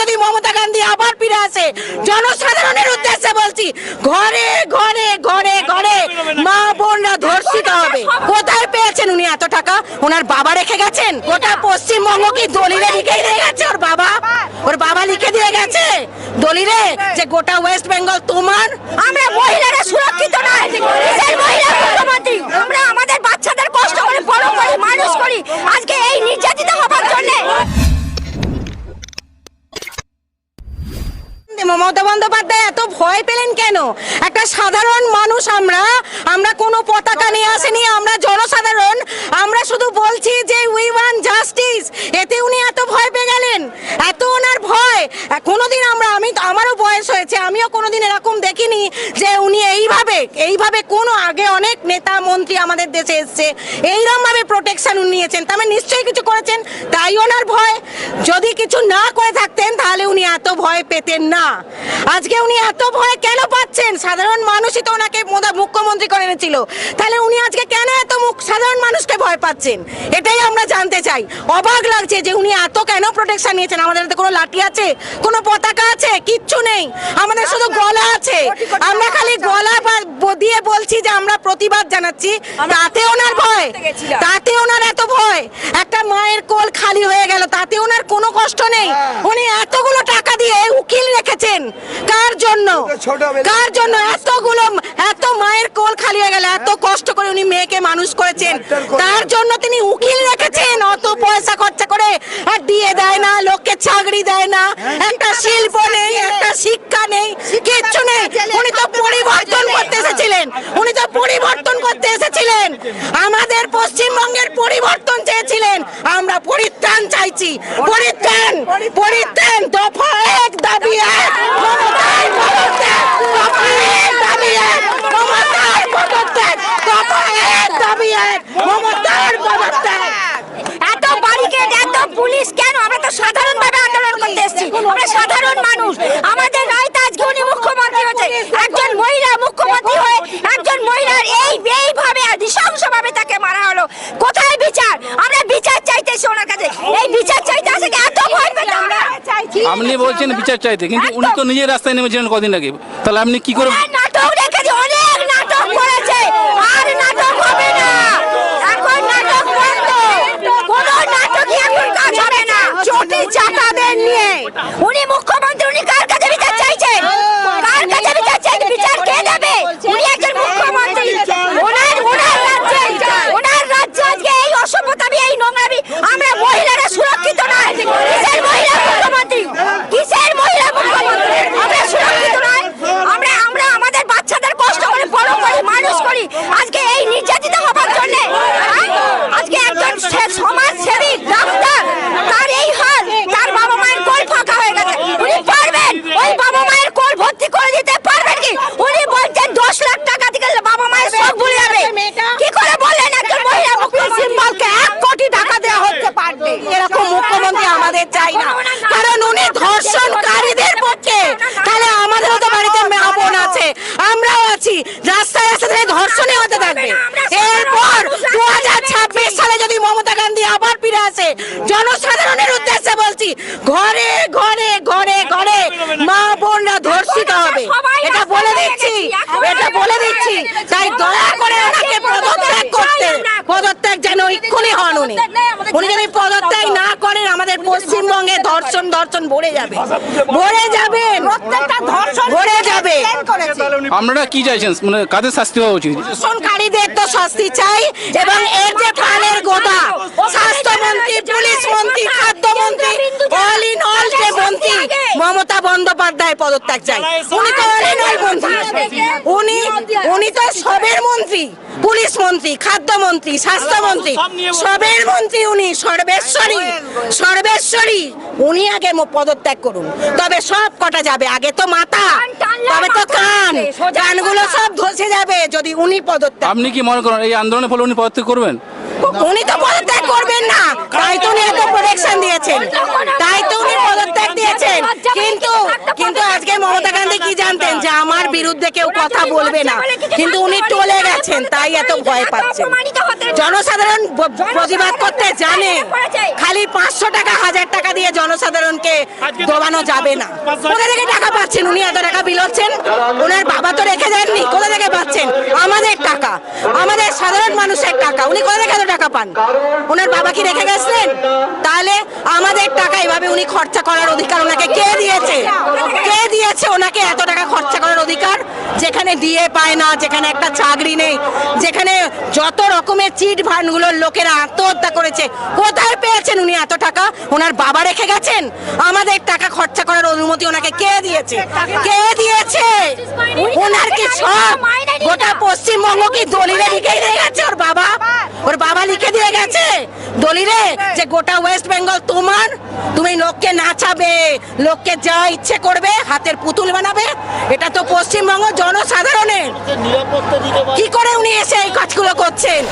যদি মমতা গান্ধী আবার ফিরে আসে, জনসাধারণের উদ্দেশ্যে বলছি, ঘরে ঘরে ঘরে ঘরে মা বোনরা ধর্ষিত হবে। কোথায় পেয়েছেন উনি এত টাকা? ওনার বাবা রেখে গেছেন? গোটা পশ্চিমবঙ্গ কি দলিলে লিখে দিয়ে গেছে ওর বাবা? ওর বাবা লিখে দিয়ে গেছে দলিলে যে গোটা ওয়েস্ট বেঙ্গল তোমার মমতা বন্দ্যোপাধ্যায় এত ভয় পেলেন কেন? একটা সাধারণ মানুষ আমরা আমরা কোনো পতাকা নিয়ে আসেনি, আমরা জনসাধারণ, আমরা শুধু বলছি যে উই ওয়ান জাস্টিস এতে উনি এত ভয় পেয়ে গেলেন এত ওনার ভয় কোনোদিন আমরা আমি আমারও বয়স হয়েছে আমিও কোনোদিন এরকম দেখিনি যে উনি এইভাবে এইভাবে কোনো আগে অনেক নেতা মন্ত্রী আমাদের দেশে এসছে? এইরকমভাবে প্রোটেকশন নিয়েছেন। তার মানে নিশ্চয়ই কিছু করেছেন? তাই ওনার ভয়। যদি কিছু না করে থাকতেন, তাহলে উনি এত ভয় পেতেন না। আজকে উনি এত ভয় কেন পাচ্ছেন? সাধারণ মানুষই তো ওনাকে মুখ্যমন্ত্রী করে এনেছিল। তাহলে উনি আজকে কেন এত মুখ সাধারণ মানুষকে ভয় পাচ্ছেন? এটাই আমরা জানতে চাই। অবাক লাগছে যে উনি এত কেন প্রোটেকশন নিয়েছেন? আমাদের হাতে কোনো লাঠি আছে? কোনো পতাকা আছে? কিচ্ছু নেই। আমাদের শুধু গলা আছে। আমরা খালি গলা দিয়ে বলছি যে আমরা প্রতিবাদ জানাচ্ছি। তাতে ওনার ভয়। তাতে ওনার এত ভয়। একটা মায়ের কোল খালি হয়ে গেল। তাতে ওনার কষ্ট নেই। উনি এতগুলো টাকা দিয়ে উকিল রেখেছেন। কার জন্য? কার জন্য? এতগুলো এত মায়ের কোল খালি হয়ে গেল এত কষ্ট করে উনি মেয়েকে মানুষ করেছেন। তার জন্য তিনি উকিল রেখেছেন। অত পয়সা খরচা করে আর দিয়ে দেয় না লোককে চাকরি দেয় না। একটা শিল্প নেই একটা শিক্ষা নেই কিচ্ছু নেই। উনি তো করতে এসেছিলেন উনি তো পরিবর্তন করতে এসেছিলেন। আমাদের পশ্চিমবঙ্গের পরিবর্তন চেয়েছিলেন। আমরা পরিত্রাণ চাইছি। পরিত্রাণ পরিত্রাণ, দফা এক দাবি এক পুলিশ কেন? আমরা তো আন্দোলন করতে এসেছি। আমরা সাধারণ মানুষ। আমাদের রায়তা আজকে উনি মুখ্যমন্ত্রী হয়েছে একজন মহিলা মুখ্যমন্ত্রী হয়ে একজন মহিলার এই এইভাবে তাকে মারা হলো। কোথায় বিচার? আমরা বিচার চাইতেছি ওনার কাছে। এই বিচার চাইতে আসে এত ভয় পেতে আমরা আপনি বলছেন বিচার চাইতে কিন্তু উনি তো নিজের রাস্তায় নেমেছিলেন কদিন আগে। তাহলে আপনি কি করে নাটক রেখেছে অনেক নাটক করেছে। আর নাটক হবে না। এখন নাটক বন্ধ। কোনো নাটকই এখন কাজ হবে না। চটি চাটাদের নিয়ে উনি মুখ্যমন্ত্রী উনি কার কাছে বিচার চাইছেন কার কাছে বিচার চাইছেন বিচার কে দেবে উনি একজন মুখ্যমন্ত্রী ওনার ওনার রাজ্যে ওনার রাজ্যে আজকে এই অসভ্যতামি এই নোংরামি আমরা মহিলারা সুরক্ষিত নয় কিসের মহিলা মুখ্যমন্ত্রী কিসের মহিলা মুখ্যমন্ত্রী আমরা সুরক্ষিত নয় আমরা আমরা আমাদের বাচ্চাদের কষ্ট করে বড় করি মানুষ করি আজকে এই নির্যাতিত হবার জন্য আজকে একজন সে- সমাজসেবী ডাক্তার তার এই হাল তার বাবা মায়ের কোল ফাঁকা হয়ে গেছে উনি পারবেন ওই বাবা মায়ের কোল ভর্তি করে দিতে পারবেন কি উনি বলছেন দশ লাখ টাকা দিকে বাবা মায়ের সব ভুলে যাবে কি করে বললেন একজন মহিলা মুখ্যমন্ত্রী এক কোটি টাকা দেওয়া হচ্ছে পারবে এরকম মুখ্যমন্ত্রী আমাদের চাই না কারণ উনি ধর্ষণকারীদের পক্ষে তাহলে আমাদেরও তো বাড়িতে মা বোন আছে আমরাও আছি রাস্তায় রাস্তা ধরে ধর্ষণে হতে থাকবে এরপর দু হাজার ছাব্বিশ সালে যদি মমতা গান্ধী আবার ফিরে আসে জনসাধারণের উদ্দেশ্যে বলছি ঘরে ঘরে ঘরে ঘরে মা বোনরা ধর্ষিত হবে। এটা বলে দিচ্ছি এটা বলে দিচ্ছি। তাই দয়া করে ওনাকে পদত্যাগ করতে। পদত্যাগ যেন এক্ষুনি হন উনি। উনি যদি পদত্যাগ আমাদের পশ্চিমবঙ্গে ধর্ষণ ধর্ষণ ভরে যাবে। ভরে যাবেন প্রত্যেকটা ধর্ষণ ভরে যাবে। আপনারা কি চাইছেন? মানে কাদের শাস্তি হওয়া উচিত? ধর্ষণকারীদের তো শাস্তি চাই এবং এর যে প্রাণের গোদা স্বাস্থ্যমন্ত্রী পুলিশ মন্ত্রী খাদ্যমন্ত্রী অল ইন অল যে মন্ত্রী মমতা বন্দ্যোপাধ্যায় পদত্যাগ চাই। উনি তো অল ইন অল মন্ত্রী। মন্ত্রী পুলিশ মন্ত্রী খাদ্যমন্ত্রী স্বাস্থ্যমন্ত্রী সবের মন্ত্রী উনি সর্বেশ্বরী সর্বেশ্বরী উনি আগে পদত্যাগ করুন। তবে সব কটা যাবে আগে তো মাথা তবে তো কান। কানগুলো সব ধসে যাবে যদি উনি পদত্যাগ আপনি কি মনে করেন এই আন্দোলনের ফলে উনি পদত্যাগ করবেন? উনি তো পদত্যাগ করবেন না। তাই তো উনি এত প্রোটেকশন দিয়েছেন। তাই তো উনি পদত্যাগ দিয়েছেন। কিন্তু কিন্তু আজকে মমতা গান্ধী কি জানতেন যে আমার বিরুদ্ধে কেউ কথা বলবে না? কিন্তু উনি টলে গেছেন তাই এত ভয় পাচ্ছেন? জনসাধারণ প্রতিবাদ করতে জানে। খালি পাঁচশো টাকা হাজার টাকা দিয়ে জনসাধারণকে দোবানো যাবে না। কোথা থেকে টাকা পাচ্ছেন? উনি এত টাকা বিলোচ্ছেন? ওনার বাবা তো রেখে দেননি। কোথা থেকে পাচ্ছেন? আমাদের টাকা। আমাদের সাধারণ মানুষের টাকা। উনি কোথা থেকে এত টাকা পান? ওনার বাবা কি রেখে গেছিলেন? তাহলে আমাদের টাকা এভাবে উনি খরচা করার অধিকার ওনাকে কে দিয়েছে? কে দিয়েছে ওনাকে এত টাকা খরচা করার অধিকার? যেখানে দিয়ে পায় না, যেখানে একটা চাকরি নেই, যেখানে যত রকমের চিট ভান্ডগুলোর লোকেরা আত্মহত্যা করেছে, কোথায় পেয়েছেন উনি এত টাকা? ওনার বাবা রেখে গেছেন? আমাদের টাকা খরচা করার অনুমতি ওনাকে কে দিয়েছে? কে দিয়েছে? ওনার কি সব? গোটা পশ্চিমবঙ্গ কি দলিলে লিখে দিয়ে গেছে ওর বাবা? ওর বাবা লিখে দিয়ে গেছে? দলিলে? যে গোটা ওয়েস্ট বেঙ্গল তোমার? তুমি লোককে নাচাবে লোককে যা ইচ্ছে করবে হাতের পুতুল বানাবে। এটা তো পশ্চিমবঙ্গ জনসাধারণের। কি করে উনি এসে এই কাজগুলো করছেন?